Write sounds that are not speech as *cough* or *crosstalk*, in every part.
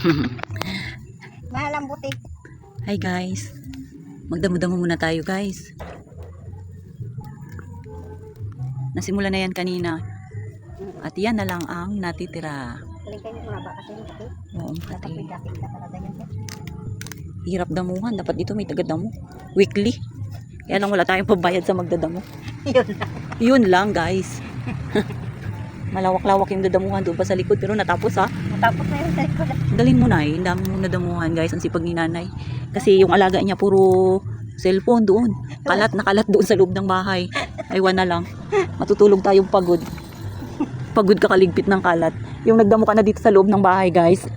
*laughs* Malambot eh. Hi guys. Magdamo-damo muna tayo guys. Nasimula na yan kanina. At yan na lang ang natitira. Galing kayo mga ba kasi yung kape. Oo, pati. Hirap damuhan. Dapat dito may tagadamo. Weekly. Kaya lang wala tayong pambayad sa magdadamo. *laughs* Yun na. Yun lang guys. *laughs* Malawak-lawak yung dadamuhan doon pa sa likod. Pero natapos ha. Matapos na yun sa likod. Dalhin mo na eh. Ang dami mong nadamuhan guys. Ang sipag ni nanay. Kasi yung alaga niya puro cellphone doon. Kalat na kalat doon sa loob ng bahay. Aywan na lang. Matutulog tayong pagod. Pagod ka kaligpit ng kalat. Yung nagdamo ka na dito sa loob ng bahay guys.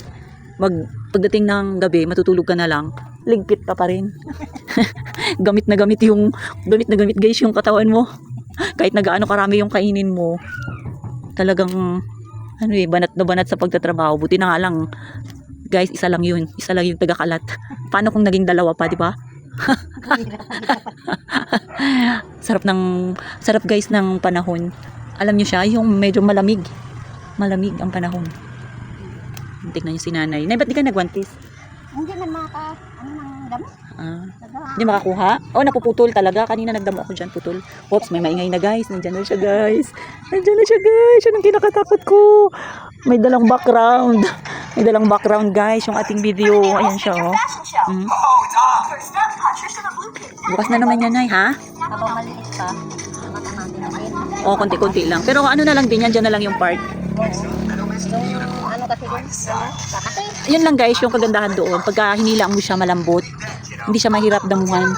Mag, pagdating ng gabi, matutulog ka na lang. Ligpit ka pa rin. *laughs* gamit na gamit yung, gamit na gamit guys yung katawan mo. Kahit nagaano karami yung kainin mo. Talagang, ano eh, banat na banat sa pagtatrabaho. Buti na nga lang, guys, isa lang yun. Isa lang yung tagakalat. Paano kung naging dalawa pa, di ba? *laughs* sarap ng, sarap guys ng panahon. Alam nyo siya, yung medyo malamig. Malamig ang panahon. Tignan nyo si nanay. Nay, ba't di ka nagwantis? Hindi man maka, ano nang damo. Ah, hindi makakuha? Oh, napuputol talaga. Kanina nagdamo ako dyan, putol. Oops, may maingay na guys. Nandyan na siya guys. Nandyan na siya guys. Yan ang kinakatakot ko. May dalang background. May dalang background guys. Yung ating video. Ayan siya oh. Mm. Bukas na naman yan, Nay, ha? Habang maliit pa, matamami na rin. O, konti-konti lang. Pero ano na lang din yan, dyan na lang yung part. Ano kasi dun, ano, kakate. Yun lang guys, yung kagandahan doon. Pagka hinila mo siya malambot, hindi siya mahirap damuhan.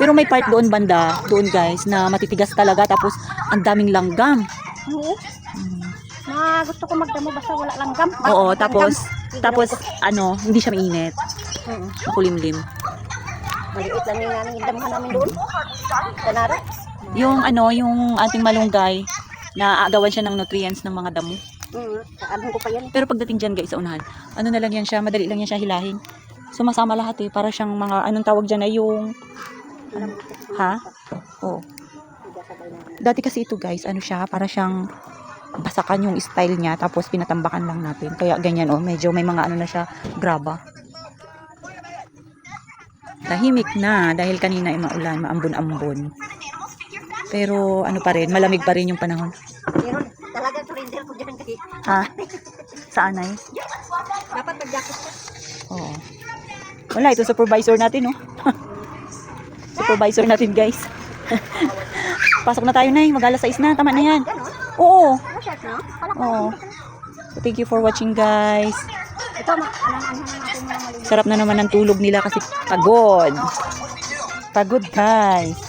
Pero may part doon banda, doon guys, na matitigas talaga. Tapos, ang daming langgam. Oo. Na gusto ko magdamo basta wala langgam. Oo, Langgam. tapos, Hindi tapos, ano, hindi siya mainit. Oo. Makulimlim. Maliit lang yung namin damuhan namin doon. Kanara. Yung ano, yung ating malunggay, na agawan siya ng nutrients ng mga damo. Oo. Ano ko pa yan. Pero pagdating dyan guys, sa unahan, ano na lang yan siya, madali lang yan siya hilahin. Sumasama lahat eh, para siyang mga, anong tawag dyan ay yung, mo. ha? Oo. Namin. Dati kasi ito guys, ano siya, para siyang basakan yung style niya, tapos pinatambakan lang natin. Kaya ganyan oh, medyo may mga ano na siya, graba. Tahimik na dahil kanina ay maulan, maambon-ambon. Pero ano pa rin, malamig pa rin yung panahon. Pero talaga surrender ko dyan kasi Ha? Saan ay? dapat mag-jacket ka. Oo. Wala, ito supervisor natin, oh. *laughs* supervisor natin, guys. *laughs* Pasok na tayo, Nay. Mag-alas 6 na. Tama na yan. Oo. Oo. So, thank you for watching, guys. Sarap na naman ng tulog nila kasi pagod. Pagod, guys.